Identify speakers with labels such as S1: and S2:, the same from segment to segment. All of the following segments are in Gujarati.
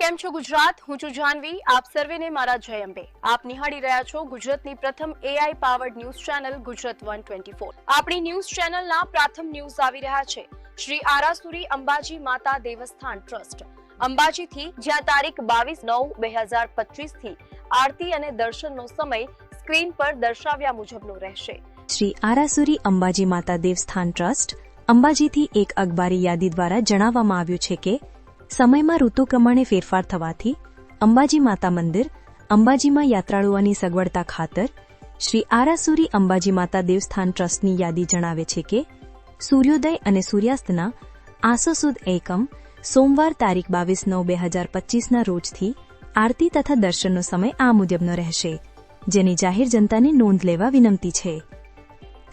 S1: કેમ છો ગુજરાત? હું છું જાનવી. આપ સર્વેને મારા જય અંબે. આપ નિહાળી રહ્યા છો ગુજરાતની પ્રથમ AI powered news channel Gujarat one twenty four. આપણી ન્યૂઝ ચેનલના પ્રથમ ન્યૂઝ આવી રહ્યા છે. શ્રી આરાસુરી અંબાજી માતા દેવસ્થાન ટ્રસ્ટ. અંબાજીથી જ્યાં તારીખ બાવીસ નવ બે હજાર પચીસથી આરતી અને દર્શનનો સમય સ્ક્રીન પર દર્શાવ્યા મુજબનો રહેશે.
S2: શ્રી આરાસુરી અંબાજી માતા દેવસ્થાન ટ્રસ્ટ અંબાજીથી એક અખબારી યાદી દ્વારા જણાવવામાં આવ્યું છે કે સમયમાં ઋતુ પ્રમાણે ફેરફાર થવાથી અંબાજી માતા મંદિર, અંબાજીમાં યાત્રાળુઓની સગવડતા ખાતર, શ્રી આરાસુરી અંબાજી માતા દેવસ્થાન ટ્રસ્ટની યાદી જણાવે છે કે, સૂર્યોદય અને સૂર્યાસ્તના આસો સુદ એકમ, સોમવાર તારીખ બાવીસ નવ બે હજાર પચીસના રોજથી આરતી તથા દર્શનનો સમય આ મુજબનો રહેશે, જેની જાહેર જનતાને નોંધ લેવા વિનંતી છે.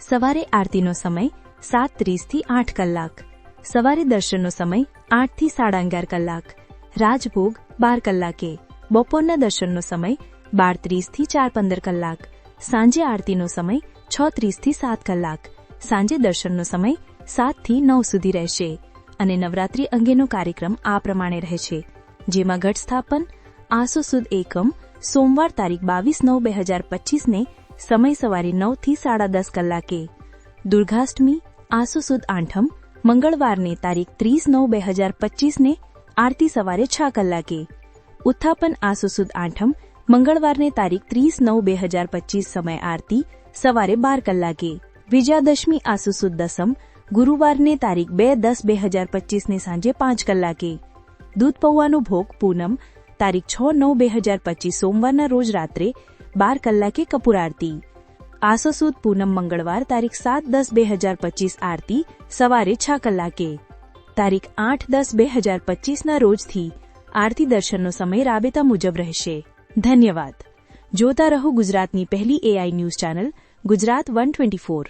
S2: સવારે આરતીનો સમય સાત ત્રીસથી આઠ કલાક, સવારે દર્શનનો સમય આઠથી સાડા અગિયાર કલાક. રાજભોગ, બાર કલાકે. બપોરના દર્શનનો સમય બાર ત્રીસથી ચાર પંદર કલાક. સાંજે આરતીનો સમય છ ત્રીસથી સાત કલાક. સાંજે દર્શનનો સમય, સાતથી નવ સુધી રહેશે. અને નવરાત્રી અંગેનો કાર્યક્રમ આ પ્રમાણે રહેશે. જેમાં ઘટ સ્થાપન, આસો સુદ એકમ, સોમવાર તારીખ બાવીસ નવ બે હજાર પચીસને સમય સવારે નવથી સાડા દસ કલાકે. દુર્ગાષ્ટમી, આસો સુદ આઠમ મંગળવારને તારીખ ત્રીસ નવ બે હજાર પચીસને આરતી સવારે છ કલાકે. ઉત્થાપન આસુસુદ આઠમ, મંગળવારને તારીખ ત્રીસ નવ બે હજાર પચીસ સમય આરતી સવારે બાર કલાકે. વિજયાદશમી આસુસુદ દસમ, ગુરુવારને તારીખ બે દસ બે હજાર પચીસને સાંજે પાંચ કલાકે. દૂધ પૌવાનો ભોગ પૂનમ, તારીખ છ નવ બે હજાર પચીસ સોમવારના રોજ રાત્રે બાર કલાકે કપૂર આરતી. આસો પૂનમ મંગળવાર તારીખ સાત દસ બે હજાર પચીસ આરતી સવારે છ કલાકે. તારીખ આઠ દસ બે હજાર પચીસના રોજથી આરતી દર્શનનો સમય રાબેતા મુજબ રહેશે. ધન્યવાદ. જોતા રહો ગુજરાતની પહેલી AI news channel Gujarat one twenty four.